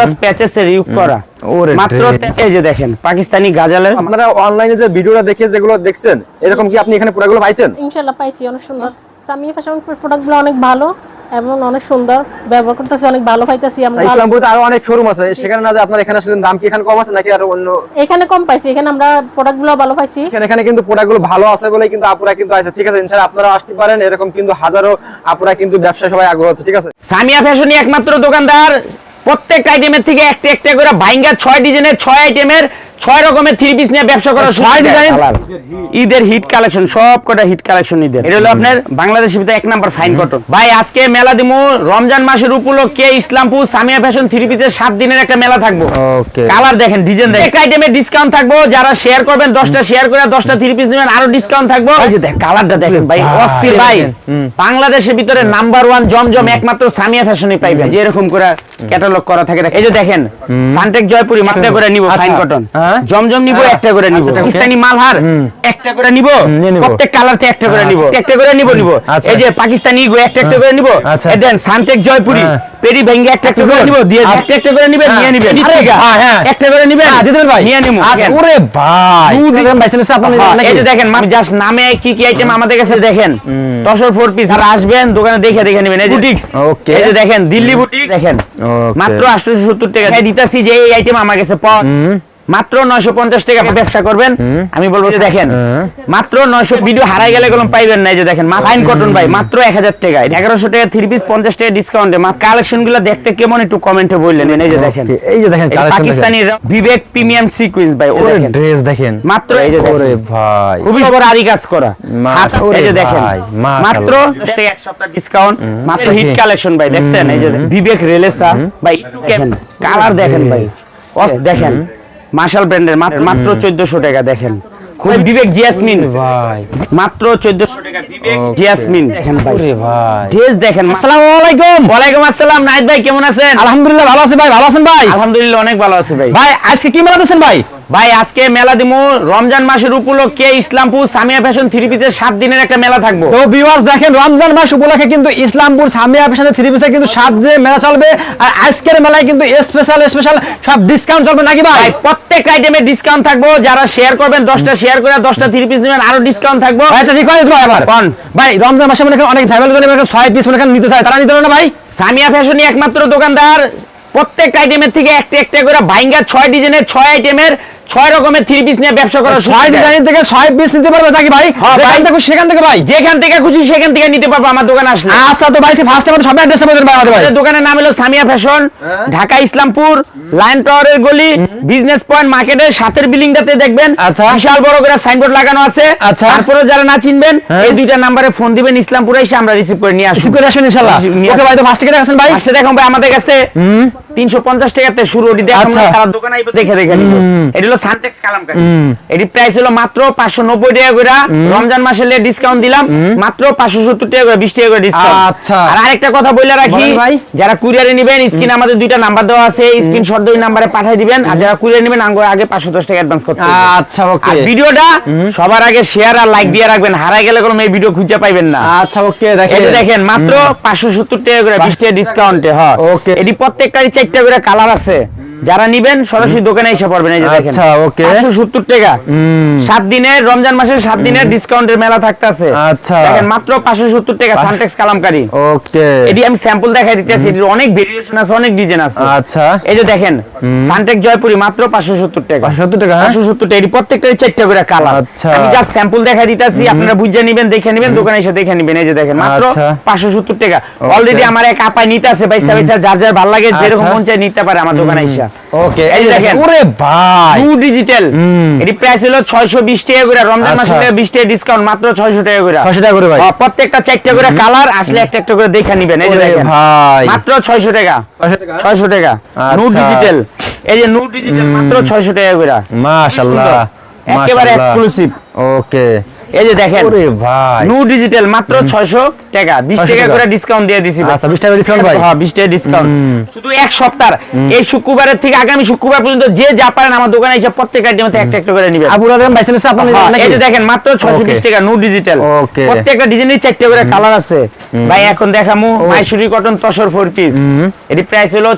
Plus patches এর use করা। ওরে মাত্র এই যে দেখেন পাকিস্তানি গাজালের আপনারা অনলাইনে যে ভিডিওটা দেখে যেগুলো দেখছেন এরকম কি আপনি এখানে প্রোডাক্টগুলো পাইছেন? ইনশাল্লাহ পাইছি অনেক সুন্দর। সামিয়া ফ্যাশন প্রোডাক্টগুলো অনেক ভালো এবং অনেক সুন্দর। ব্যবহার করতেছি অনেক ভালো পাইতেছি আমরা। ইসলামপুরে আরও অনেক শোরুম আছে সেখানে না যে আপনার এখানে আসলে দাম কি এখানে কম আছে নাকি আরও অন্য এখানে কম পাইছি এখানে আমরা প্রোডাক্টগুলো ভালো পাইছি। এখানে এখানে কিন্তু প্রোডাক্টগুলো ভালো আছে বলে কিন্তু আপুরা কিন্তু আছে। ঠিক আছে ইনশাআল্লাহ আপনারা আসতে পারেন এরকম কিন্তু হাজারো আপুরা কিন্তু ব্যবসা সবাই আগ্রহ আছে ঠিক আছে? সামিয়া ফ্যাশনই একমাত্র দোকানদার প্রত্যেক আইটেমের থেকে একটা একটা করে ভাইঙ্গা ছয় ডিজাইনের ছয় আইটেমের ছয় রকমের থ্রি পিস নিয়ে ব্যবসা করা ছয় ডিজাইন ঈদের হিট কালেকশন সব কটা হিট কালেকশন ঈদের। এটা হলো আপনার বাংলাদেশের ভিতরে এক নাম্বার ফাইন কটন ভাই আজকে মেলা দিমু। রমজান মাসের উপলক্ষে ইসলামপুর সামিয়া ফ্যাশন থ্রি পিসের সাত দিনের একটা মেলা থাকব। ওকে কালার দেখেন ডিজাইন দেখেন। এক আইটেমের ডিসকাউন্ট থাকব। যারা শেয়ার করবেন দশটা শেয়ার করে দশটা থ্রি পিস নেবেন আরও ডিসকাউন্ট থাকব। এই যে দেখ কালারটা দেখেন ভাই ভাই, অস্থির ভাই। বাংলাদেশের ভিতরে নাম্বার ওয়ান জমজম একমাত্র সামিয়া ফ্যাশনে পাইবেন। যে এরকম করে ক্যাটালগ করা থাকে। এই যে দেখেন সানটেক জয়পুরি মাত্রা করে নিব ফাইন। কটন হ্যাঁ? জমজম নিব একটা করে নিব। পাকিস্তানি মালহার একটা করে নিব। প্রত্যেক একটা করে নিব। একটা করে নিব নিব। আচ্ছা। এই যে পাকিস্তানি ইগো একটা একটা করে নিব। দেন সানটেক জয়পুরি হ্যাঁ। পেরি ভেঙ্গে একটা একটা করে নিব। দিয়ে। একটা একটা করে নিবেন হ্যাঁ। নিয়ে নিবেন। হ্যাঁ, হ্যাঁ। একটা করে নিবেন। হ্যাঁ, দিতে ভাই। নিয়ে নিব আচ্ছা, ওরে ভাই। ভাই আপনার হ্যাঁ, এই যে দেখেন আমি জাস্ট নামে কি কি আইটেম আমাদের কাছে দেখেন। তসর ফোর পিস আর আসবেন দোকানে দেখে দেখে নেবেন। এই যে বুটিক্স Okay. এই যে দেখেন দিল্লি বুটিক্স দেখেন. মাত্র 870 টাকা। দিতেছি দিতাছি যে এই আইটেম আমার কাছে পাওয়া মাত্র 950 টাকা ব্যবসা করবেন। আমি বলব যে দেখেন হ্যাঁ। মাত্র 900 ভিডিও হারাই গেলে কোনো পাইবেন না যে দেখেন ফাইন কটন ভাই মাত্র 1000 টাকা। এগারোশো টাকা 3 পিস 50 টাকা ডিসকাউন্টে কালেকশনগুলো দেখতে কেমন একটু কমেন্টে বললেন এই যে দেখেন। এই যে দেখেন পাকিস্তানি বিবেক প্রিমিয়াম সিকোয়েন্স ভাই ও ড্রেস দেখেন। মাত্র এই যে ওরে ভাই। খুবই সবার আরি কাজ করা। এই যে দেখেন। মাত্র এক সপ্তাহ ডিসকাউন্ট মাত্র হিট কালেকশন ভাই দেখছেন? এই যে বিবেক রেলেসা। ভাই কালার দেখেন। ভাই। দেখেন। মার্শাল ব্র্যান্ডের মাত্র 1400 টাকা দেখেন। খুব বিবেক জিয়াসমিন ভাই। মাত্র 1400 টাকা বিবেক জিয়াসমিন দেখেন ভাই। ওরে ভাই। ড্রেস দেখেন আসসালামু আলাইকুম। ওয়ালাইকুম আসসালাম নাইট ভাই কেমন আছেন? আলহামদুলিল্লাহ ভালো আছি ভাই ভালো আছেন ভাই? আলহামদুলিল্লাহ অনেক ভালো আছি ভাই। ভাই আজকে কি মেলা দিচ্ছেন ভাই? ভাই আজকে মেলা দিমু। রমজান মাসের উপলক্ষে ইসলামপুর সামিয়া ফ্যাশন থ্রি পিসের সাত দিনের একটা মেলা থাকব। তো ভিউয়ার্স দেখেন রমজান মাস উপলক্ষে কিন্তু ইসলামপুর সামিয়া ফ্যাশনের থ্রি পিসে কিন্তু সাত দিনে মেলা চলবে। আর আজকের মেলায় কিন্তু স্পেশাল স্পেশাল সব ডিসকাউন্ট চলবে নাকি ভাই? প্রত্যেক আইটেমে ডিসকাউন্ট থাকব। যারা শেয়ার করবেন দশটা শেয়ার করে দশটা থ্রি পিস নেবেন আরও ডিসকাউন্ট থাকব। ভাই একটা রিকোয়েস্ট ভাই আবার। কোন? ভাই রমজান মাসে মনে করেন অনেক ফ্যামিলি ছয় পিস মনে করেন নিতে চায়। তারা নিতে না ভাই? সামিয়া ফ্যাশনই একমাত্র দোকানদার। প্রত্যেক আইটেমের থেকে একটা একটা করে ভাইঙ্গা ছয় ডিজাইনের ছয় আইটেমের ছয় রকমের থ্রি পিস নিয়ে ব্যবসা করা ছয় ডিজাইন থেকে ছয় পিস নিতে পারবে নাকি ভাই? হ্যাঁ, যেখান থেকে সেখান থেকে ভাই। যেখান থেকে খুশি সেখান থেকে নিতে পারব আমার দোকানে আসলে। আচ্ছা তো ভাই ফার্স্ট টাইম সবাই অ্যাড্রেস বলে ভাই আমাদের ভাই। দোকানের নাম হলো সামিয়া ফ্যাশন ঢাকা ইসলামপুর লাইন টাওয়ারের গলি বিজনেস পয়েন্ট মার্কেটের সাথের বিল্ডিংটাতে দেখবেন। আচ্ছা। বিশাল বড় করে সাইনবোর্ড লাগানো আছে। আচ্ছা। তারপরে যারা না চিনবেন হ্যাঁ। এই দুইটা নাম্বারে ফোন দিবেন ইসলামপুরে এসে আমরা রিসিভ করে নিয়ে আসব। রিসিভ করে আসবেন ইনশাআল্লাহ ওকে ভাই তো ফার্স্ট থেকে দেখাছেন ভাই। আসছে দেখুন ভাই আমাদের কাছে তিনশো পঞ্চাশ টাকাতে শুরু ওটি দেখুন আচ্ছা। দোকানে দেখে দেখে নিব। এটি হলো সানটেক্স কালামকারী এটি প্রাইস হলো মাত্র পাঁচশো নব্বই টাকা করে। রমজান মাসে ডিসকাউন্ট দিলাম মাত্র পাঁচশো সত্তর টাকা করে বিশ টাকা করে ডিসকাউন্ট আচ্ছা। আর আরেকটা কথা বলে রাখি যারা কুরিয়ারে নিবেন স্ক্রিন আমাদের দুইটা নাম্বার দেওয়া আছে নাম্বারে পাঠিয়ে দিবেন। আর যারা কুরিয়ারে নিবেন আঙ্গুর আগে পাঁচশো দশ টাকা অ্যাডভান্স করতে হবে। আচ্ছা আর ওকে ভিডিওটা সবার আগে শেয়ার আর লাইক দিয়ে রাখবেন। হারাই গেলে কোনো এই ভিডিও খুঁজে পাইবেন না। আচ্ছা ওকে দেখেন। দেখেন মাত্র পাঁচশো সত্তর টাকা করে বিশ টাকা ডিসকাউন্টে হয়। Okay. এটি প্রত্যেকটারই চারটা করে কালার আছে। যারা নিবেন সরাসরি দোকানে এসে পড়বেন এই যে দেখেন। আচ্ছা. পাঁচশো সত্তর টাকা। সাত দিনের রমজান মাসের সাত দিনের ডিসকাউন্টের মেলা থাকতেছে। আচ্ছা। দেখেন মাত্র পাঁচশো সত্তর টাকা সানটেক্স কালামকারী। ওকে। এটি আমি স্যাম্পল দেখাই দিতেছি এটির অনেক ভেরিয়েশন আছে অনেক ডিজাইন আছে। আচ্ছা। এই যে দেখেন সানটেক জয়পুরি মাত্র পাঁচশো সত্তর টাকা। 570 টাকা, হ্যাঁ? পাঁচশো সত্তর টাকা এটি প্রত্যেকটারই চারটা করে কালার আচ্ছা। আমি জাস্ট স্যাম্পল দেখাই দিতেছি আপনারা বুঝে নিবেন দেখে নিবেন দোকানে এসে দেখে নিবেন। এই যে দেখেন মাত্র আচ্ছা। পাঁচশো সত্তর টাকা। অলরেডি আমার এক আপায় নিতে আছে পয়সা পয়সা যার যার ভালো লাগে যেরকম আচ্ছা। মন চাই নিতে পারে আমার দোকানে এসে। ওকে এই দেখেন ওরে ভাই। টু ডিজিটাল এটি প্রাইস হলো ছয়শো বিশ টাকা করে রমজান মাসে আচ্ছা। বিশ টাকা ডিসকাউন্ট মাত্র ছয়শো টাকা করে। 600 টাকা করে ভাই। হ্যাঁ, প্রত্যেকটা চারটা করে কালার আসলে একটা একটা করে দেখে নিবেন এই যে দেখেন। ভাই। মাত্র ছয়শো টাকা। ছয়শো টাকা? নু আচ্ছা। ডিজিটাল এই যে নু ডিজিটাল মাত্র ছয়শো টাকা করে। মাশাআল্লাহ। একেবারে এক্সক্লুসিভ ওকে এই যে দেখেন। ওরে ভাই। নু ডিজিটাল মাত্র ছয়শো। টাকা বিশ 600 টাকা। করে ডিসকাউন্ট দিয়ে দিছি আচ্ছা 20 টাকা ডিসকাউন্ট ভাই? হ্যাঁ বিশ টাকা ডিসকাউন্ট শুধু এক সপ্তাহ এই শুক্রবারের থেকে আগামী শুক্রবার পর্যন্ত যে যা পারেন আমার দোকানে এসে প্রত্যেক আইটেমে একটা একটা করে নিবেন। আবু রাজাম বাইশ নিচ্ছে আপনার এই যে দেখেন মাত্র ছয়শো বিশ Okay. টাকা নো ডিজিটাল প্রত্যেকটা ডিজাইনের চারটে করে কালার আছে। ভাই এখন দেখামু Mysuri cotton tussar four piece এটি প্রাইস হলো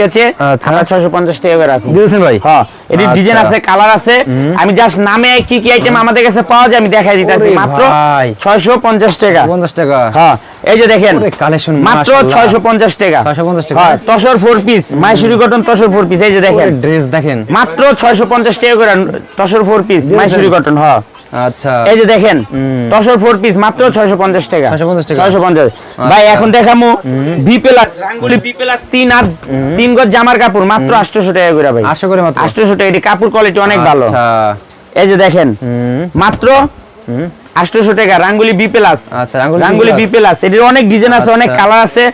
বেচে আচ্ছা। আমরা ছয়শো পঞ্চাশ টাকা করে রাখুন। দিয়েছেন ভাই? হ্যাঁ এটি আচ্ছা। ডিজাইন আছে কালার আছে। আমি জাস্ট নামে কি কি আইটেম আমাদের কাছে পাওয়া যায় আমি দেখাই দিতেছি। মাত্র ভাই। ছয়শো পঞ্চাশ টাকা। পঞ্চাশ টাকা। হ্যাঁ এই যে দেখেন কালেকশন মাত্র ছয়শো পঞ্চাশ টাকা। 650 টাকা। হ্যাঁ tussar four piece Mysuri cotton tussar four piece এই যে দেখেন। ড্রেস দেখেন। মাত্র ছয়শো পঞ্চাশ টাকা করে তসর ফোর পিস মাইসুরি কটন হ্যাঁ। আচ্ছা। এই যে দেখেন তসর ফোর পিস মাত্র ছয়শো পঞ্চাশ টাকা। 650 টাকা। ছয়শো পঞ্চাশ। ভাই এখন দেখামু বি প্লাস রাঙ্গুলি বি প্লাস তিন আর তিন গজ জামার কাপড় মাত্র আটশোশো টাকা করে ভাই। 800 করে মাত্র। আটশোশো টাকা এটি কাপড় কোয়ালিটি অনেক ভালো। আচ্ছা। এই যে দেখেন মাত্র আটশোশো টাকা রাঙ্গুলি বি প্লাস আচ্ছা, রাঙ্গুলি বি। প্লাস এটির অনেক ডিজাইন আছে অনেক আচ্ছা। কালার আছে।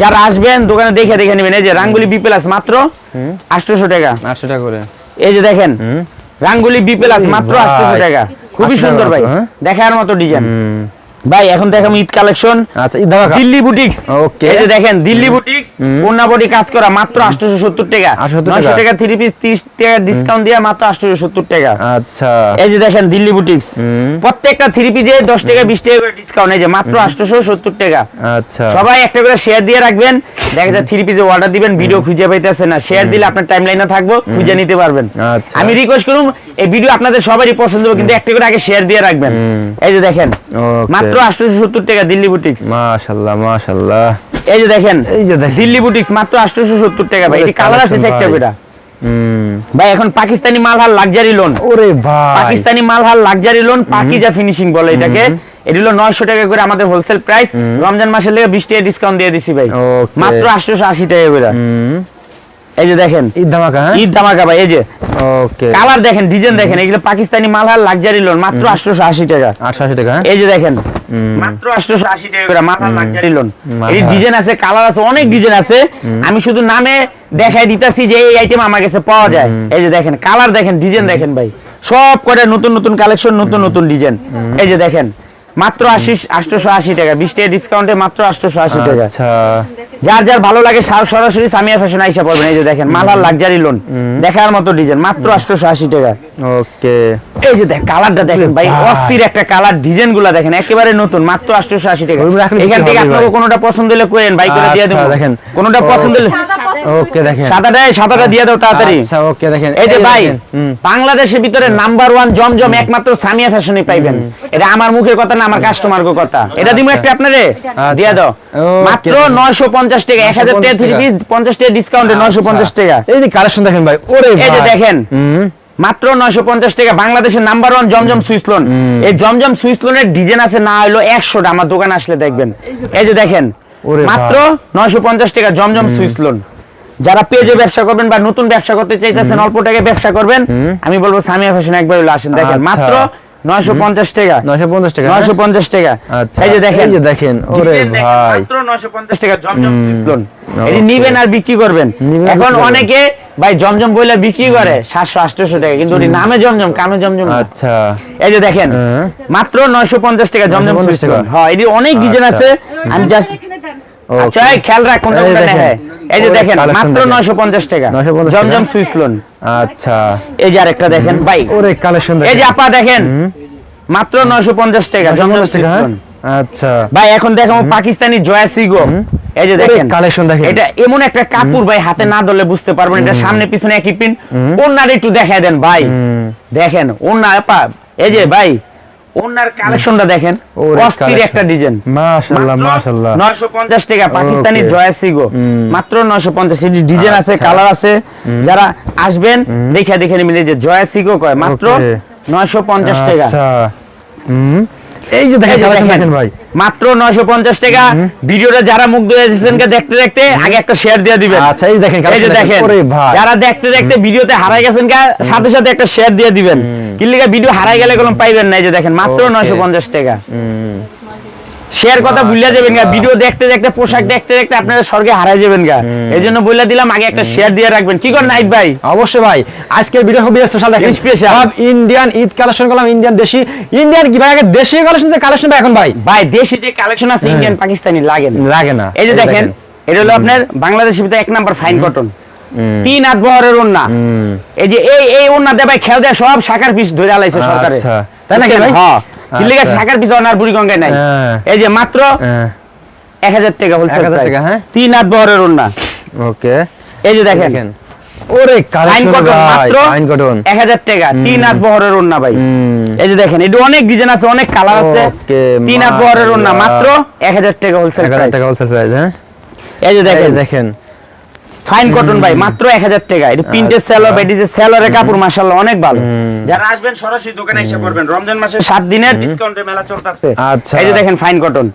যারা আসবেন দোকানে দেখে দেখে নেবেন। এই যে রাঙ্গুলি বি প্লাস মাত্র আটশোশো টাকা। আটশো টাকা করে। এই যে দেখেন রাঙ্গুলি বি প্লাস মাত্র। আটশোশো টাকা। খুবই সুন্দর ভাই। হ্যাঁ? দেখার মতো ডিজাইন ভাই এখন দেখাম ঈদ কালেকশন আচ্ছা ঈদ ধামাকা দিল্লি বুটিক্স Okay. এই যে দেখেন দিল্লি বুটিক্স পূর্ণা বডি কাজ করা মাত্র 870 টাকা। 870 900 টাকা। টাকা থ্রি পিস 30 টাকা ডিসকাউন্ট দিয়ে মাত্র 870 টাকা। আচ্ছা। এই যে দেখেন দিল্লি বুটিক্স প্রত্যেকটা থ্রি পিসে 10 টাকা 20 টাকা করে ডিসকাউন্ট এই যে মাত্র 870 টাকা। আচ্ছা। সবাই একটা করে শেয়ার দিয়ে রাখবেন। দেখা যায় থ্রি পিসে অর্ডার দিবেন ভিডিও খুঁজে পাইতেছে না। শেয়ার দিলে আপনার টাইম লাইনে থাকব খুঁজে নিতে পারবেন। আচ্ছা। আমি রিকোয়েস্ট করুন এই ভিডিও আপনাদের সবারই পছন্দ হবে কিন্তু একটা করে আগে শেয়ার দিয়ে রাখবেন। এই যে দেখেন Okay. মাত্র 870 টাকা দিল্লি বুটিক্স মাশাআল্লাহ মাশাআল্লাহ এই যে দেখেন এই যে দেখেন। দিল্লি বুটিক্স মাত্র 870 টাকা ভাই। এটি কালার আছে করে ভাই। এখন পাকিস্তানি মালহার লাক্সারি লোন ওরে ভাই। Pakistani Malhar luxury lawn Pakeeza finishing বলে এটাকে। এটি হলো নয়শো টাকা করে আমাদের হোলসেল প্রাইস রমজান মাসের লেগে বিশ টাকা ডিসকাউন্ট দিয়ে দিছি ভাই। মাত্র আটশোশো আশি টাকা করে। এই যে দেখেন। ঈদ ধামাকা হ্যাঁ? ঈদ ধামাকা ভাই এই যে। ওকে। কালার দেখেন ডিজাইন দেখেন এগুলো পাকিস্তানি মালহার লাক্সারি লোন মাত্র আটশোশো আশি টাকা। আটশো আশি টাকা হ্যাঁ? এই যে দেখেন মাত্র আটশোশো আশি টাকা করে মালহার লাক্সারি লোন এই ডিজাইন আছে কালার আছে অনেক ডিজাইন আছে। আমি শুধু নামে দেখাই দিতেছি যে এই আইটেম আমার কাছে পাওয়া যায়। এই যে দেখেন কালার দেখেন ডিজাইন দেখেন ভাই। সব কটা নতুন নতুন কালেকশন নতুন নতুন ডিজাইন। এই যে দেখেন মাত্র আশি আটশোশো আশি টাকা। বিশ টাকা ডিসকাউন্টে মাত্র আটশোশো আশি টাকা। আচ্ছা। যার যার ভালো লাগে সার- সরাসরি সামিয়া ফ্যাশন আইসা পড়বেন। এই যে দেখেন মালহার লাক্সারি লোন দেখার মতো ডিজাইন মাত্র আটশোশো আশি টাকা। ওকে। এই যে দেখ কালারটা দেখেন ভাই। অস্থির একটা কালার ডিজাইনগুলা দেখেন একেবারে নতুন মাত্র আটশোশো আশি টাকা। এখান থেকে আপনাকে কোনোটা পছন্দ হলে কোয়েন ভাই করে দিয়ে দেবো। আচ্ছা, দেখেন। কোনোটা পছন্দ হলে ওকে দেখেন। সাদাটা সাদাটা দিয়ে দাও তাড়াতাড়ি। আচ্ছা ওকে দেখেন। এই যে ভাই বাংলাদেশের ভিতরে নাম্বার ওয়ান জমজম একমাত্র সামিয়া ফ্যাশনে পাইবেন। এটা আমার মুখের কথা না আমার কাস্টমার কথা। এটা দিমু একটা আপনারে? দিয়ে দাও। মাত্র নয়শো পঞ্চাশ টাকা এক হাজার টাকা পিস ডিসকাউন্টে নয়শো পঞ্চাশ টাকা। এই যে কালেকশন দেখেন ভাই ওরে এই যে দেখেন। মাত্র নয়শো পঞ্চাশ টাকা বাংলাদেশের number one Zamzam Swiss lawn এই জমজম সুইস লোনের ডিজাইন আছে না হলো একশোটা আমার দোকানে আসলে দেখবেন। এই যে দেখেন। মাত্র নয়শো পঞ্চাশ টাকা জমজম সুইস লোন যারা পেজে ব্যবসা করবেন বা নতুন ব্যবসা করতে চাইতেছেন অল্প টাকায় ব্যবসা করবেন আমি বলব সামিয়া ফ্যাশন একবার হলে আসেন। দেখেন। মাত্র নয়শো পঞ্চাশ টাকা। নয়শো পঞ্চাশ টাকা নয়শো পঞ্চাশ টাকা। আচ্ছা। এই যে দেখেন। এই যে দেখেন ওরে ভাই। মাত্র 950 টাকা জমজম সুইস এটি নিবেন আর বিক্রি করবেন। এখন অনেকে ভাই জমজম বইলে বিক্রি করে 700 800 টাকা কিন্তু ওটি নামে জমজম কামে জমজম। আচ্ছা। এই যে দেখেন হ্যাঁ। মাত্র 950 টাকা জমজম 950 টাকা। লোন হ্যাঁ এটি অনেক ডিজাইন আচ্ছা। আছে। আমি জাস্ট. আচ্ছা খেয়াল রাখ কোনটা এই কোনটা দেখেন। এই যে দেখেন মাত্র 950 টাকা। Zamzam Swiss lawn. আচ্ছা। এই যে আরেকটা দেখেন ভাই। ওরে কালেকশন এই যে আপা দেখেন মাত্র 950 টাকা জমজম সুইস লোন। আচ্ছা। ভাই এখন দেখাবো পাকিস্তানি জয়া সিগো এই যে দেখেন কালেকশন দেখেন। এটা এমন একটা কাপড় ভাই হাতে না ধরলে বুঝতে পারবেন এটা সামনে পিছনে একই পিন ওনার একটু দেখায় দেন ভাই। দেখেন ওনার আপা এই যে ভাই ওনার কালেকশনটা দেখেন। অস্থির একটা ডিজাইন মাশাআল্লাহ মাশাআল্লাহ 950 টাকা পাকিস্তানি Okay. জয়া সিগো মাত্র 950 এর ডিজাইন আছে আচ্ছা। কালার আছে। যারা আসবেন দেখে দেখে নেবেন যে জয়া সিগো কয়। মাত্র Okay. 950 টাকা আচ্ছা। হুম। এই যে এই দেখেন যে collection দেখেন, দেখেন ভাই। মাত্র 950 টাকা। ভিডিওটা যারা মুগ্ধ হয়েছেন কে দেখতে দেখতে আগে একটা শেয়ার দিয়ে দিবেন। আচ্ছা এই দেখেন এই যে দেখেন। যারা দেখতে দেখতে ভিডিওতে হারাই গেছেন সাথে সাথে একটা শেয়ার দিয়ে দিবেন। ভিডিও হারাই গেলে কোনো পাইবেন না এই যে দেখেন মাত্র নয়শো পঞ্চাশ টাকা। শেয়ার কথা ভুলিয়া যাবেন গা ভিডিও দেখতে দেখতে পোশাক দেখতে দেখতে আপনারা স্বর্গে হারাই যাবেন গা। এই জন্য বলে দিলাম আগে একটা শেয়ার দিয়ে রাখবেন। কি করেন নাইট ভাই? অবশ্যই ভাই আজকের ভিডিও খুবই স্পেশাল দেখেন। Special। সব ইন্ডিয়ান ঈদ কালেকশন করলাম ইন্ডিয়ান দেশি। ইন্ডিয়ান কি ভাই আগে দেশি কালেকশন যে কালেকশন ভাই এখন ভাই? ভাই দেশে যে কালেকশন আছে ইন্ডিয়ান পাকিস্তানি লাগে না। লাগে না। এই যে দেখেন এটা হলো আপনার বাংলাদেশের ভিতরে এক নাম্বার ফাইন কটন তিন আট বহরের ওন্না এই যে এই এই ওন্নাতে ভাই খেয়াল দেয় সব শাখার পিস ধরে আলাইছে সরকারে আচ্ছা। তাই নাকি ভাই? হ্যাঁ। কিল্লিগা আচ্ছা। শাখার পিস অনার বুড়ি নাই। হ্যাঁ। এই যে মাত্র এক হাজার টাকা হোলসেল 1000 প্রাইস টাকা, হ্যাঁ? তিন আট বহরের ওন্না ওকে। এই যে দেখেন। ওরে ফাইন কটন মাত্র ফাইন কটন এক হাজার টাকা তিন আট বহরের ওন্না ভাই। এই যে দেখেন এটা অনেক ডিজাইন আছে অনেক কালার আছে। তিন আট বহরের ওন্না মাত্র এক হাজার টাকা হোলসেল 1000 টাকা হোলসেল প্রাইস হ্যাঁ। এই যে দেখেন। দেখেন। ফাইন কটন ভাই মাত্র এক হাজার টাকা। এটা প্রিন্টের সেলর ভাই যে সেলরের কাপড় মাশাআল্লাহ অনেক ভালো। যারা আসবেন সরাসরি দোকানে এসে পড়বেন। রমজান মাসের সাত দিনের ডিসকাউন্টের মেলা চলতেছে। আচ্ছা। এই যে দেখেন ফাইন কটন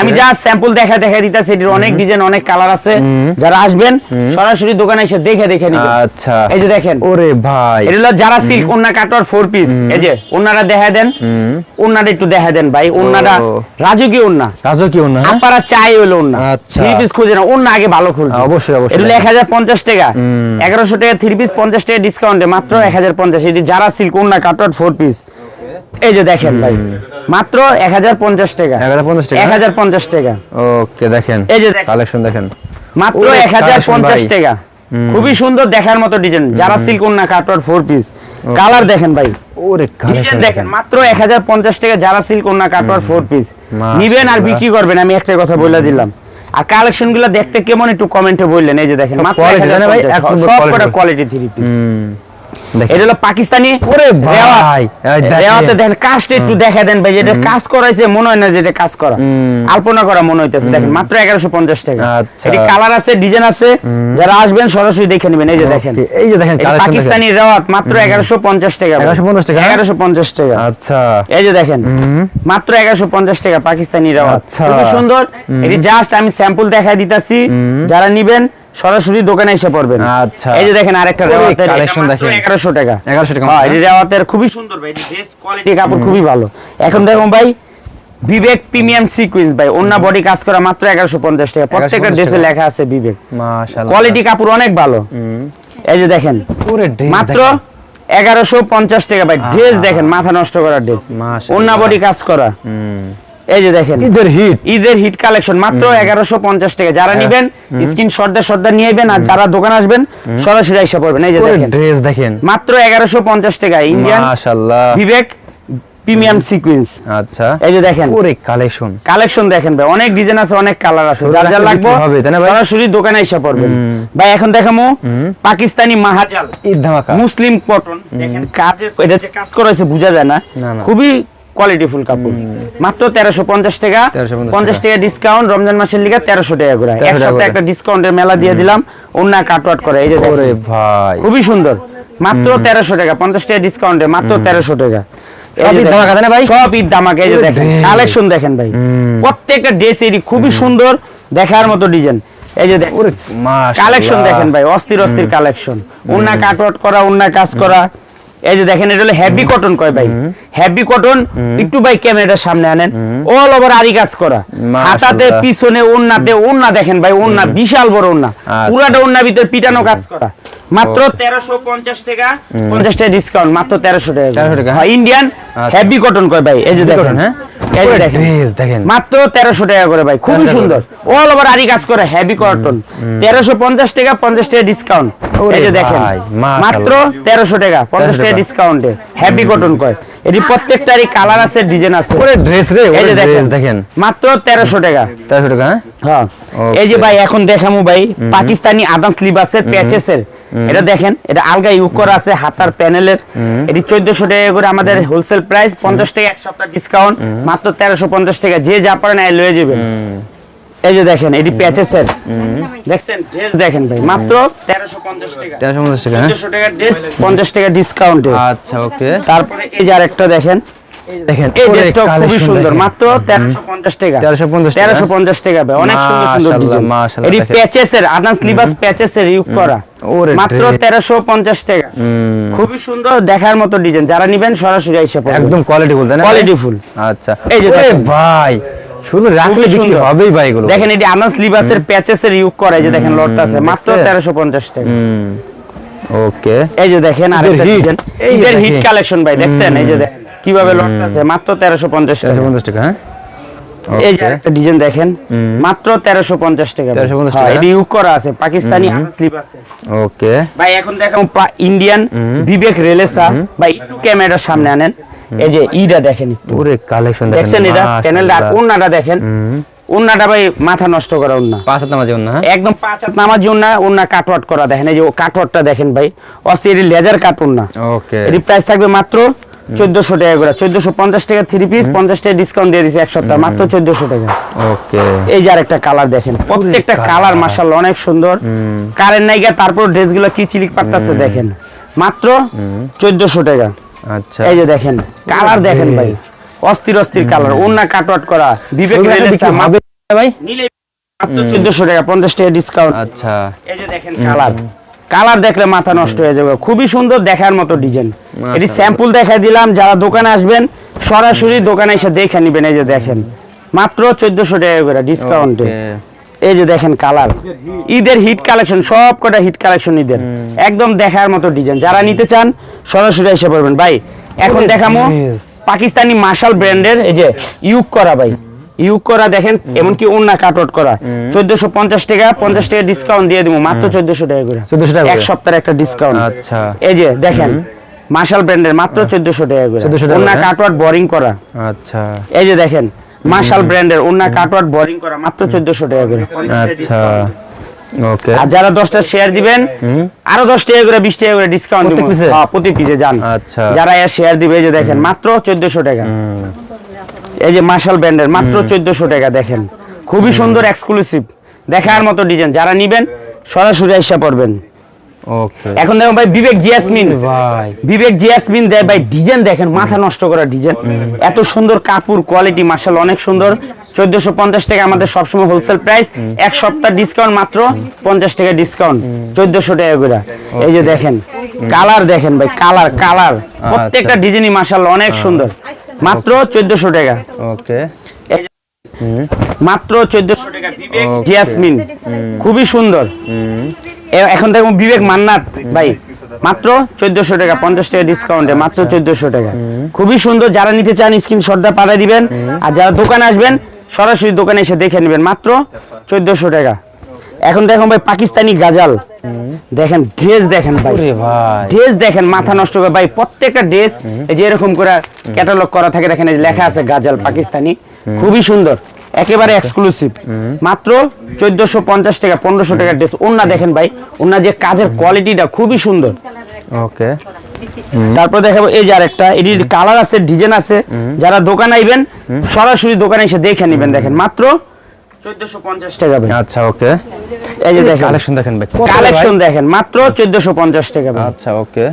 আমি যা স্যাম্পল দেখা দেখা দিতেছি এটির অনেক ডিজাইন অনেক কালার আছে। যারা আসবেন সরাসরি দোকানে এসে দেখে দেখে নিবেন। আচ্ছা। এই যে দেখেন। ওরে ভাই। এটা হলো যারা সিল্ক ওন্না কাটোয়ার ফোর পিস এই যে ওন্নাটা দেখা দেন। ওন্নাটা একটু দেখা দেন ভাই। ওন্নাটা ও। রাজকীয় ওন্না রাজু কি না আপনারা চাই হলো ওন্না আচ্ছা। থ্রি পিস খুঁজে না ওন্না আগে ভালো খুলছে অবশ্যই, অবশ্যই। এটা এক হাজার পঞ্চাশ টাকা। এগারোশো টাকা থ্রি পিস পঞ্চাশ টাকা ডিসকাউন্টে মাত্র এক হাজার পঞ্চাশ। এটি যারা সিল্ক ওন্না কাটোয়ার ফোর পিস এই যে দেখেন ভাই মাত্র এক হাজার পঞ্চাশ টাকা। এক হাজার পঞ্চাশ টাকা? ওকে দেখেন। এই যে কালেকশন দেখেন। মাত্র এক হাজার পঞ্চাশ টাকা। খুবই সুন্দর দেখার মতো ডিজাইন যারা সিল্ক ওন্না কাটোয়ার ফোর পিস কালার দেখেন ভাই। ওরে ডিজাইন দেখেন। মাত্র এক হাজার পঞ্চাশ টাকা যারা সিল্ক ওন্না কাটোয়ার ফোর পিস নিবেন আর বিক্রি করবেন আমি একটা কথা বলে দিলাম। আর কালেকশনগুলো দেখতে কেমন একটু কমেন্টে বললেন এই যে দেখেন মাত্র কোয়ালিটি জানে ভাই, 1050 সব quality। কোয়ালিটি থ্রি পিস এটা হলো পাকিস্তানি ওরে ভাই, দেখেন। রেওয়াতে দেখেন। কাজটা একটু দেখা দেন ভাই যেটা কাজ করাইছে মনে হয় না যে এটা কাজ করা। আলপনা করা মনে হইতেছে দেখেন মাত্র এগারোশো পঞ্চাশ টাকা। আচ্ছা। এটি কালার আছে ডিজাইন আছে যারা আসবেন সরাসরি দেখে নেবেন এই যে দেখেন। এই যে দেখেন পাকিস্তানি রেওয়াত মাত্র এগারোশো পঞ্চাশ টাকা 1150 টাকা? এগারোশো পঞ্চাশ টাকা। আচ্ছা। এই যে দেখেন মাত্র এগারোশো পঞ্চাশ টাকা পাকিস্তানি রেওয়াত। আচ্ছা। খুবই সুন্দর। এটি জাস্ট আমি স্যাম্পল দেখাই দিতাছি। যারা নিবেন সরাসরি দোকানে এসে পড়বেন। আচ্ছা। এই যে দেখেন আরেকটা রেওয়াতের collection দেখেন। এগারোশো টাকা। 1100 টাকা। হ্যাঁ, এটি রেওয়াতের খুবই সুন্দর ভাই বেস্ট কোয়ালিটি কাপড় খুবই ভালো। এখন দেখুন ভাই বিবেক প্রিমিয়াম সিকুয়েন্স ভাই অন্য বডি কাজ করা মাত্র এগারোশো পঞ্চাশ টাকা। প্রত্যেকটা ড্রেসে লেখা আছে বিবেক মাশাআল্লাহ। কোয়ালিটি কাপড় অনেক ভালো। এই যে দেখেন ওরে dress মাত্র দেখেন। এগারোশো পঞ্চাশ টাকা ভাই। ড্রেস দেখেন মাথা নষ্ট করা ড্রেস মাশাআল্লাহ। অন্য বডি কাজ করা। এই যে দেখেন। ঈদের হিট। ঈদের হিট কালেকশন মাত্র এগারোশো পঞ্চাশ টাকা। যারা নিবেন স্ক্রিন শর্টে শর্টে নিয়েবেন আর যারা দোকান আসবেন সরাসরি এসে পড়বেন। এই যে দেখেন। ড্রেস দেখেন। মাত্র এগারোশো পঞ্চাশ টাকা। ইন্ডিয়ান মাশাআল্লাহ। বিবেক প্রিমিয়াম সিকুয়েন্স আচ্ছা। এই যে দেখেন। ওরে কালেকশন। কালেকশন দেখেন ভাই। অনেক ডিজাইন আছে অনেক কালার আছে। শুধু যার লাগবে? সরাসরি দোকানে এসে পড়বেন। ভাই এখন দেখামো পাকিস্তানি মাহাজাল। মুসলিম কটন দেখেন কাজের এটা যে কাজ করা হয়েছে বোঝা যায় না। খুবই কোয়ালিটিফুল কাপড়। মাত্র তেরোশো পঞ্চাশ টাকা। পঞ্চাশ টাকা। ডিসকাউন্ট রমজান মাসের লিগে তেরোশো টাকা করে। 1300 এক সপ্তাহে একটা ডিসকাউন্টের মেলা দিয়ে দিলাম। অন্য কাটওয়াট করে। এই যে ভাই। খুবই সুন্দর। মাত্র তেরোশো টাকা। পঞ্চাশ টাকা ডিসকাউন্টে মাত্র তেরোশো টাকা। কালেকশন দেখেন। ভাই? প্রত্যেকটা ড্রেস এরই খুবই সুন্দর। দেখার মতো ডিজাইন এই যে দেখেন। কালেকশন দেখেন ভাই। অস্থির অস্থির কালেকশন উন্না কাটওয়াট করা উন্না কাজ করা। এই যে দেখেন এটা হলো হেভি কটন কয় ভাই? হেভি কটন একটু ভাই ক্যামেরাটার সামনে আনেন। অল ওভার আরি কাজ করা। হাতাতে পিছনে ওন্নাতে ওন্না দেখেন ভাই ওন্না বিশাল বড় উন্না আচ্ছা। পুরাটা ওন্না ভিতর পিটানো কাজ করা। মাত্র তেরোশো পঞ্চাশ টাকা পঞ্চাশ টাকা ডিসকাউন্ট মাত্র তেরোশো টাকা। 1300 টাকা, ইন্ডিয়ান হেভি কটন কয় ভাই? এই যে দেখেন। হ্যাঁ? দেখেন মাত্র তেরোশো টাকা করে ভাই খুবই সুন্দর। অল ওভার আরি কাজ করে হেভি কটন তেরোশো পঞ্চাশ টাকা পঞ্চাশ টাকা ডিসকাউন্ট এই যে দেখেন মাত্র তেরোশো টাকা পঞ্চাশ টাকা। ডিসকাউন্টে হেভি কটন কয়? এটি প্রত্যেকটারই কালার আছে ডিজাইন আছে। ওরে ড্রেস রে এই ওরে যে ড্রেস দেখেন দেখেন। মাত্র তেরোশো টাকা। তেরোশো টাকা হ্যাঁ? হ্যাঁ। এই যে ভাই এখন দেখামু ভাই পাকিস্তানি আদান স্লিভ আছে প্যাচেসের এটা দেখেন এটা আলগা ইউজ করা আছে হাতার প্যানেলের। এটি চোদ্দশো টাকা করে আমাদের হোলসেল প্রাইস পঞ্চাশ টাকা এক সপ্তাহ ডিসকাউন্ট মাত্র তেরোশো পঞ্চাশ টাকা। যে যা পারেন আয় লয়ে যাবেন। এই যে দেখেন এটি প্যাচেসের দেখছেন? ড্রেস দেখেন ভাই মাত্র তেরোশো পঞ্চাশ টাকা। তেরোশো পঞ্চাশ টাকা হ্যাঁ? চোদ্দশো টাকার ড্রেস পঞ্চাশ টাকা ডিসকাউন্টে আচ্ছা ওকে। তারপরে এই যে আরেকটা দেখেন দেখেন এই ড্রেসটা খুবই সুন্দর মাত্র তেরোশো পঞ্চাশ টাকা। 1350 টাকা। তেরোশো পঞ্চাশ টাকা ভাই অনেক সুন্দর সুন্দর ডিজাইন এটি দেখেন। প্যাচেসের আদান স্লিভাস প্যাচেসের ইউজ করা। মাত্র dress। তেরোশো পঞ্চাশ টাকা। খুবই সুন্দর দেখার মতো ডিজাইন যারা নিবেন সরাসরি এসে একদম কোয়ালিটি ফুল? Quality full। আচ্ছা। এই যে ভাই শুধু রাখলে বিক্রি হবেই ভাই এগুলো। দেখেন এটি প্যাচেসের ইউজ করে যে দেখেন লটটা আছে। মাত্র দেখছেন? তেরোশো পঞ্চাশ টাকা। ওকে। এই যে দেখেন আরেকটা ডিজাইন। এদের হিট কালেকশন ভাই দেখছেন? এই যে দেখেন কীভাবে লটটা আছে? মাত্র তেরোশো পঞ্চাশ টাকা। চারশো পঞ্চাশ টাকা হ্যাঁ? এই যে একটা ডিজাইন দেখেন মাত্র তেরোশো পঞ্চাশ টাকা ভাই। 1350 হ্যাঁ, টাকা। এটি ইউজ করা আছে পাকিস্তানি স্লিপ আছে ওকে। ভাই এখন দেখাম ইন্ডিয়ান বিবেক রেলেসা ভাই একটু ক্যামেরার সামনে আনেন। এই যে ইটা দেখেন পুরো কালেকশন দেখছেন এটা? প্যানেলটা আর ওন্নাটা দেখেন? ওন্নাটা ভাই মাথা নষ্ট করা ওন্না পাঁচ হাত নামাজ হ্যাঁ? একদম পাঁচ হাত ওন্না কাটওয়াট করা। দেখেন এই যে কাটওয়াটটা দেখেন ভাই। অস্থির লেজার কাট ওন্না ওকে এর প্রাইস থাকবে মাত্র চোদ্দশো টাকা করে। চোদ্দশো পঞ্চাশ টাকা থ্রি পিস পঞ্চাশ টাকা ডিসকাউন্ট দিয়ে দিচ্ছে এক সপ্তাহ। মাত্র চোদ্দশো টাকা। ওকে এই যে আরেকটা কালার দেখেন। প্রত্যেকটা কালার মার্শাল অনেক সুন্দর। কারেন্ট নাইগা তারপর ড্রেসগুলো কি চিলিক পারতাছে দেখেন। মাত্র চোদ্দশো টাকা। আচ্ছা। এই যে দেখেন কালার দেখেন ভাই। অস্থির অস্থির কালার। ওন্না কাটওয়াট করা। বিবেক ভাই নিলে মাত্র চোদ্দশো টাকা পঞ্চাশ টাকা ডিসকাউন্ট আচ্ছা। এই যে দেখেন কালার। কালার দেখলে মাথা নষ্ট হয়ে যাবে। খুবই সুন্দর দেখার মতো ডিজাইন এটি স্যাম্পল দেখাই দিলাম। যারা দোকানে আসবেন সরাসরি দোকানে এসে দেখে নিবেন। এই যে দেখেন মাত্র চোদ্দশো টাকা করে ডিসকাউন্টে. এই যে দেখেন কালার। ঈদের হিট কালেকশন সব কটা হিট কালেকশন ঈদের। একদম দেখার মতো ডিজাইন। যারা নিতে চান সরাসরি এসে পড়বেন। ভাই এখন দেখামো পাকিস্তানি মার্শাল ব্র্যান্ডের এই যে ইউক করা ভাই। ইউক করা দেখেন এমনকি ওন্না কাটওয়াট করা। চোদ্দশো পঞ্চাশ টাকা পঞ্চাশ টাকা ডিসকাউন্ট দিয়ে দিব। মাত্র চোদ্দশো টাকা করে। 1400 টাকা এক সপ্তাহের একটা ডিসকাউন্ট আচ্ছা। এই যে দেখেন মার্শাল ব্র্যান্ডের মাত্র চোদ্দশো টাকা করে। 1400 টাকা ওন্না করে, হ্যাঁ? বোরিং করা। আচ্ছা। এই যে দেখেন মার্শাল ব্র্যান্ডের ওন্না কাটওয়াট বোরিং করা মাত্র চোদ্দশো টাকা করে। আচ্ছা। ওকে। আর যারা দশটা শেয়ার দিবেন আরও দশ টাকা করে বিশ টাকা করে ডিসকাউন্ট দিব। হ্যাঁ, প্রতি পিসে যান। আচ্ছা। যারা এর শেয়ার দিবে এই যে দেখেন মাত্র চোদ্দশো টাকা। এই যে মার্শাল ব্র্যান্ডের মাত্র চোদ্দশো টাকা দেখেন। খুবই সুন্দর এক্সক্লুসিভ দেখার মতো ডিজাইন যারা নিবেন সরাসরি আইসা পড়বেন। এখন দেখুন ভাই বিবেক জিয়াসমিন। ভাই। বিবেক জিয়াসমিন দেয় ভাই ডিজাইন দেখেন মাথা নষ্ট করা ডিজাইন। এত সুন্দর কাপড় কোয়ালিটি মার্শাল অনেক সুন্দর। চোদ্দশো পঞ্চাশ টাকা আমাদের সবসময় হোলসেল প্রাইস এক সপ্তাহ ডিসকাউন্ট মাত্র পঞ্চাশ টাকা ডিসকাউন্ট চোদ্দশো টাকা করে। এই যে দেখেন কালার দেখেন ভাই কালার কালার। প্রত্যেকটা ডিজাইনই মার্শাল অনেক সুন্দর। মাত্র চোদ্দশো টাকা। ওকে মাত্র চোদ্দশো টাকা জিয়াসমিন। খুবই সুন্দর। এখন দেখুন বিবেক মান্নাত ভাই মাত্র চোদ্দশো টাকা পঞ্চাশ টাকা ডিসকাউন্টে মাত্র চোদ্দশো টাকা। খুবই সুন্দর যারা নিতে চান স্ক্রিন শটটা পাঠিয়ে দিবেন আর যারা দোকানে আসবেন সরাসরি দোকানে এসে দেখে নেবেন মাত্র চোদ্দশো টাকা। এখন দেখুন ভাই পাকিস্তানি গাজাল। দেখেন ড্রেস দেখেন ভাই। ড্রেস দেখেন মাথা নষ্ট করে ভাই প্রত্যেকটা ড্রেস এই যে এরকম করে ক্যাটালগ করা থাকে দেখেন এই লেখা আছে গাজাল পাকিস্তানি। খুবই সুন্দর। একেবারে এক্সক্লুসিভ মাত্র চোদ্দশো পঞ্চাশ টাকা পনেরোশো টাকা ড্রেস। ওনা দেখেন ভাই ওনা যে কাজের কোয়ালিটিটা খুবই সুন্দর। ওকে। তারপর দেখাবো এই যে আরেকটা এটির কালার আছে ডিজাইন আছে। যারা দোকানে আইবেন সরাসরি দোকানে এসে দেখে নেবেন। দেখেন মাত্র চোদ্দশো পঞ্চাশ টাকা ভাই। আচ্ছা ওকে। এই যে দেখেন। কালেকশন দেখেন ভাই কালেকশন দেখেন মাত্র চোদ্দশো পঞ্চাশ টাকা আচ্ছা ওকে।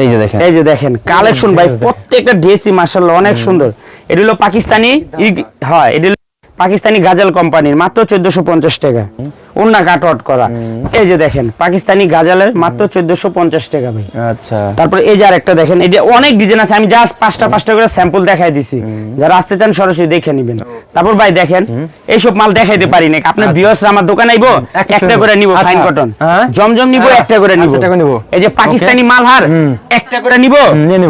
এই যে দেখেন। এই যে দেখেন কালেকশন ভাই প্রত্যেকটা ড্রেসই মার্শাল্লাহ অনেক সুন্দর। এটা হলো পাকিস্তানি হ্যাঁ এটা পাকিস্তানি গাজাল কোম্পানির মাত্র চোদ্দশো পঞ্চাশ টাকা। ওন্না কাটওয়াট করা। এই যে দেখেন পাকিস্তানি গাজালের মাত্র চোদ্দশো পঞ্চাশ টাকা ভাই। আচ্ছা। তারপরে এই যে আরেকটা দেখেন এটা অনেক ডিজাইন আছে আমি জাস্ট পাঁচটা পাঁচটা করে স্যাম্পল দেখাই দিছি। যারা আসতে চান সরাসরি দেখে নেবেন। তারপর ভাই দেখেন এইসব মাল দেখাইতে পারি না আপনার ভিউয়ার্সরা আমার দোকানে আইবো একটা একটা করে নিব আচ্ছা। ফাইন কটন হ্যাঁ? জমজম নিব হ্যাঁ। একটা করে নিব। আচ্ছা, একটা করে নিবো। এই যে পাকিস্তানি মালহার একটা করে নিব।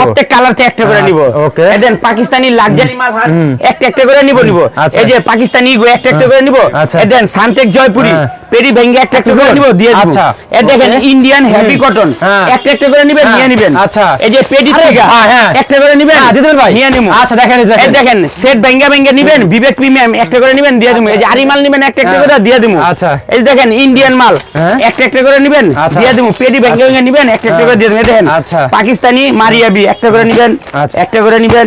প্রত্যেক কালার থেকে একটা করে নিব। আচ্ছা, okay. দেন পাকিস্তানি লাক্সারি মালহার একটা একটা করে নিব নিব। আচ্ছা। এই যে পাকিস্তানি গো একটা একটা করে নিব। আচ্ছা। দেন সানটেক জয়পুরি হ্যাঁ। পেরি ভেঙ্গে একটা একটা করে নিব দিয়ে দিব আচ্ছা। এ দেখেন ইন্ডিয়ান হ্যাপি কটন। একটা একটা করে নিবেন হ্যাঁ। নিয়ে নিবেন আচ্ছা। এই যে পেডি থেকে হ্যাঁ, হ্যাঁ। একটা করে নিবেন হ্যাঁ, দিয়ে ভাই। নিয়ে নিবো আচ্ছা, দেখেন, এই দেখেন। সেট ভেঙ্গা ভেঙ্গা নিবেন বিবেক প্রিমিয়াম একটা করে নিবেন দিয়ে দিমু এই যে আরিমাল নিবেন একটা একটা হ্যাঁ। করে দিয়ে দিমু আচ্ছা। এই দেখেন ইন্ডিয়ান মাল হ্যাঁ। একটা একটা করে নিবেন আচ্ছা। দিয়ে দিমু পেডি ভেঙ্গা ভেঙ্গা নিবেন একটা একটা করে দিয়ে দিমু দেখেন আচ্ছা। পাকিস্তানি মারিয়াবি একটা করে নিবেন আচ্ছা। একটা করে নিবেন।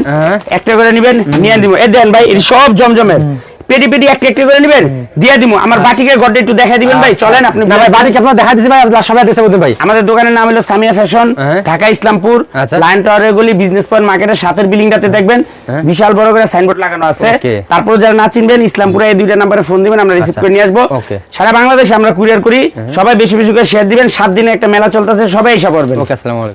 একটা করে নিবেন নিয়ে দিমু এই দেখেন ভাই সব জমজমের পেডি পেডি একটা একটা করে নিবেন দিয়ে দিমু। আমার বাটিকের গড়টা একটু দেখা দিবেন ভাই চলেন আপনি ভাই। বাড়ি কি আপনার দেখা দিছি ভাই সবাই দিছে বলতেন ভাই। আমাদের দোকানের নাম হলো সামিয়া ফ্যাশন হ্যাঁ। ঢাকা ইসলামপুর আচ্ছা। লাইন টাওয়ারের গলি বিজনেস পয়েন্ট মার্কেটের সাথের বিল্ডিংটাতে দেখবেন। বিশাল বড় করে সাইনবোর্ড লাগানো আছে. তারপর যারা না চিনবেন ইসলামপুরে এই দুইটা নাম্বারে ফোন দিবেন আমরা রিসিভ আচ্ছা। করে নিয়ে আসব। সারা বাংলাদেশে আমরা কুরিয়ার করি। সবাই বেশি বেশি করে শেয়ার দিবেন। সাত দিনে একটা মেলা চলতেছে সবাই এসে পড়বেন। ওকে আসসালামু আলাইকুম।